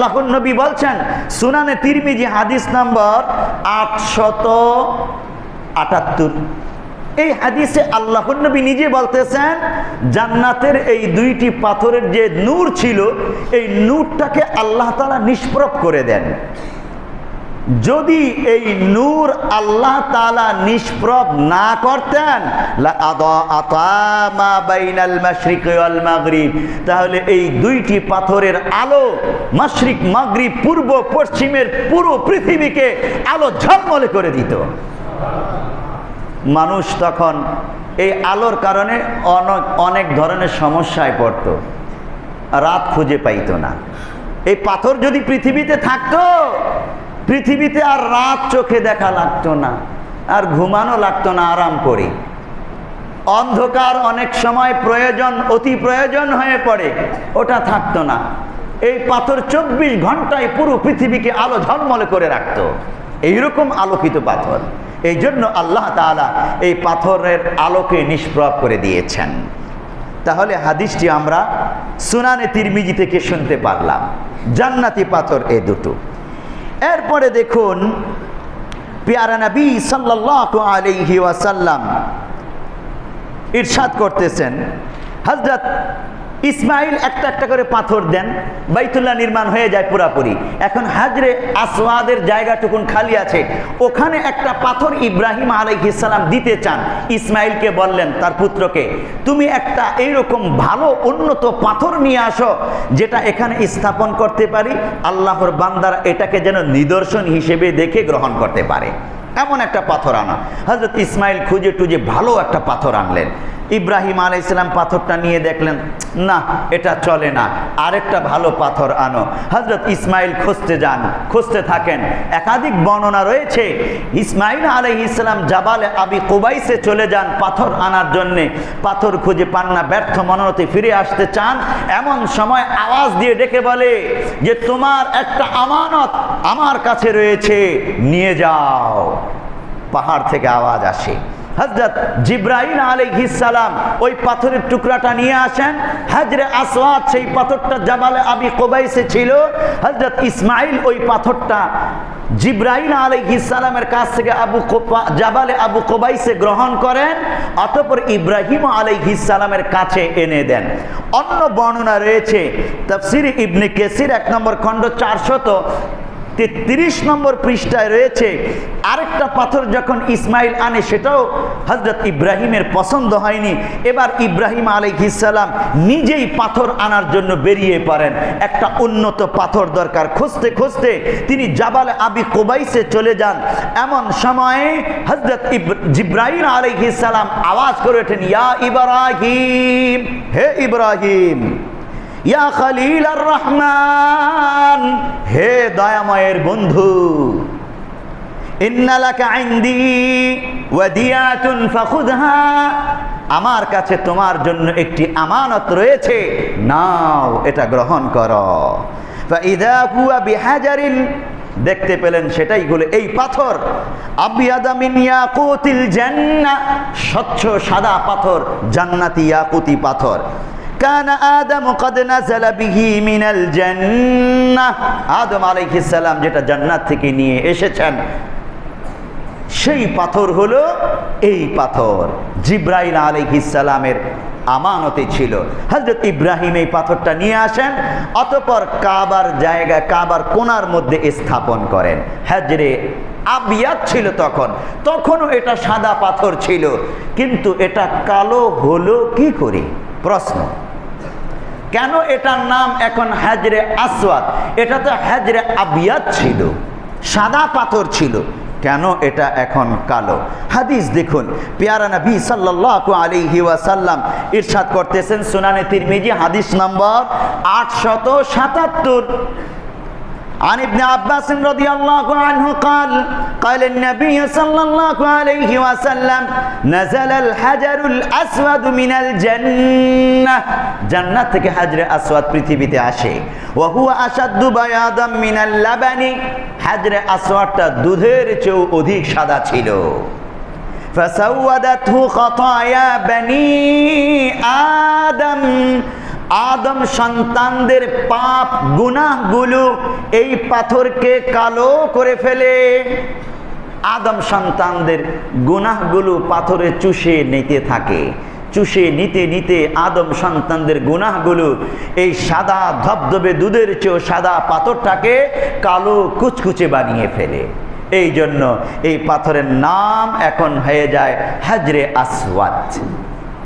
আল্লাহ নবী বলছেন, সুনানে তিরমিজি হাদিস নাম্বার আটশত আটাত্তর। এই হাদিসে আল্লাহ নবী নিজে বলতেছেন, জান্নাতের এই দুইটি পাথরের যে নূর ছিল, এই নূরটাকে আল্লাহ তালা নিষ্প্রভ করে দেন। যদি এই নূর আল্লাহ তালা নিষ্প্রভ না করতেন তাহলে এই দুইটি পাথরের আলো মাশরিক, মাগরিব, পূর্ব, পশ্চিমের পুরো পৃথিবীকে আলো ঝলমলে করে দিত। মানুষ তখন এই আলোর কারণে অনেক অনেক ধরনের সমস্যায় পড়ত। রাত খুঁজে পাইতো না। এই পাথর যদি পৃথিবীতে থাকতো পৃথিবীতে আর রাত চোখে দেখা লাগতো না, আর ঘুমানো লাগতো না আরাম করে। অন্ধকার অনেক সময় প্রয়োজন, অতি প্রয়োজন হয়ে পড়ে, ওটা থাকতো না। এই পাথর চব্বিশ ঘন্টায় পুরো পৃথিবীকে আলো ঝলমলে করে রাখতো। এইরকম আলোকিত পাথর। এই জন্য আল্লাহ তাআলা এই পাথরের আলোকে নিষ্প্রভ করে দিয়েছেন। তাহলে হাদিসটি আমরা সুনানে তিরমিজি থেকে শুনতে পারলাম। জান্নাতি পাথর এ দুটো। এরপরে দেখুন পেয়ারা নবী সাল্লাহ আলাইহি ওয়াসাল্লাম ইরশাদ করতেছেন। হজরত ইসমাইল একটা একটা করে পাথর দেন, বাইতুল্লাহ নির্মাণ হয়ে যায় পুরাপুরি। এখন হাজরে আসওয়াদের জায়গাটুকুন খালি আছে। ওখানে একটা পাথর ইব্রাহিম আলাইহিসাল্লাম দিতে চান। ইসমাইলকে বললেন, তার পুত্রকে, তুমি একটা এইরকম ভালো উন্নত পাথর নিয়ে আসো, যেটা এখানে স্থাপন করতে পারি, আল্লাহর বান্দারা এটাকে যেন নিদর্শন হিসেবে দেখে গ্রহণ করতে পারে। এমন একটা পাথর আনা। হজরত ইসমাইল খুঁজে টুজে ভালো একটা পাথর আনলেন। ইব্রাহিম আলাইসালাম পাথরটা নিয়ে দেখলেন, না, এটা চলে না। আরেকটা ভালো পাথর আনো। হজরত ইসমাইল খুঁজতে যান, খুঁজতে থাকেন। একাধিক বর্ণনা রয়েছে, ইসমাইল আলহ ইসলাম জাবালে আবি কোবাইসে চলে যান পাথর আনার জন্যে। পাথর খুঁজে পান না, ব্যর্থ মনোনতি ফিরে আসতে চান। এমন সময় আওয়াজ দিয়ে ডেকে বলে যে, তোমার একটা আমানত আমার কাছে রয়েছে, নিয়ে যাও। পাহাড় থেকে আওয়াজ আসে। হজরত জিব্রাহিম আলাইহিসালাম ওই পাথরের টুকরাটা নিয়ে আসেন। হাজরে আসওয়াদ সেই পাথরটা জাবালে আবি কোবাইসে ছিল। হজরত ইসমাইল ওই পাথরটা জিব্রাহিম আলাইহিসালামের কাছ থেকে আবু জাবালে আবু কোবাইসে গ্রহণ করেন। অতপর ইব্রাহিম আলাইহিসালামের কাছে এনে দেন। অন্য বর্ণনা রয়েছে, তফসির ইবনে কেসির এক নম্বর খণ্ড চারশত তেত্রিশ নম্বর পৃষ্ঠায় রয়েছে, আরেকটা পাথর যখন ইসমাইল আনে, সেটাও হজরত ইব্রাহিমের পছন্দ হয়নি। এবার ইব্রাহিম আলাইহিসাল্লাম নিজেই পাথর আনার জন্য বেরিয়ে পড়েন। একটা উন্নত পাথর দরকার। খুঁজতে খুঁজতে তিনি জাবালে আবি কোবাইসে চলে যান। এমন সময়ে হজরত জিব্রাহিম আলাইহিসাল্লাম আওয়াজ করে ওঠেন, ইয়া ইব্রাহিম, হে ইব্রাহিম। ইয়া খালিল আর রহমান, হে দয়াময়ের বন্ধু ইন্নালাকা ইনদি ওয়াদিয়াতুন ফাখুদহা, আমার কাছে তোমার জন্য একটি আমানত রয়েছে, নাও এটা গ্রহণ করো। ফাইদা হুয়া বিহাজারিন, দেখতে পেলেন সেটাই হলো এই পাথর। স্বচ্ছ সাদা পাথর, জান্নাতি ইয়াকুতি পাথর। কান আদম কদ নাযালা বিহি মিনাল জান্নাহ। আদম আলাইহিস যেটা জান্নাত থেকে নিয়ে এসেছেন, সেই পাথর হলো এই পাথর। জিব্রাইল আলাইহিস সালামের আমানতে ছিল। হজরত ইব্রাহিম এই পাথরটা নিয়ে আসেন, অতপর কাবার জায়গা, কাবার কোনার মধ্যে স্থাপন করেন। হাজরে আবিয়াত ছিল তখন। তখনও এটা সাদা পাথর ছিল। কিন্তু এটা কালো হলো কি করে? প্রশ্ন। কেন এটার নাম এখন হাজরে আসওয়াদ এটা তো হাজরে আবিয়াত ছিল সাদা পাথর ছিল কেন এটা এখন কালো হাদিস দেখুন পেয়ারা নবী সাল্লাল্লাহু আলাইহি ওয়াসাল্লাম ইরশাদ করতেছেন সুনানে তিরমিজি হাদিস নম্বর আটশত সাতাত্তর عن ابن عباس رضي الله عنه قال قال النبي صلى الله عليه وسلم نزل الحجر الأسود من الجنة জান্নাত থেকে হাজরে আসওয়াদ পৃথিবীতে আসে وهو أشد بياضا من اللبن হাজরে আসওয়াদটা দুধের চেয়েও অধিক সাদা ছিল فسودته خطايا بني آدم আদম সন্তানদের পাপ গুনাহগুলো এই পাথরকে কালো করে ফেলে আদম সন্তানদের গুনাহগুলো পাথরে চুষে নিতে থাকে। চুষে নিতে নিতে আদম সন্তানদের গুনাহগুলো এই সাদা ধবধবে দুধের চেয়েও সাদা পাথরটাকে কালো কুচকুচে বানিয়ে ফেলে। এই জন্য এই পাথরের নাম এখন হয়ে যায় হাজরে আসওয়াদ।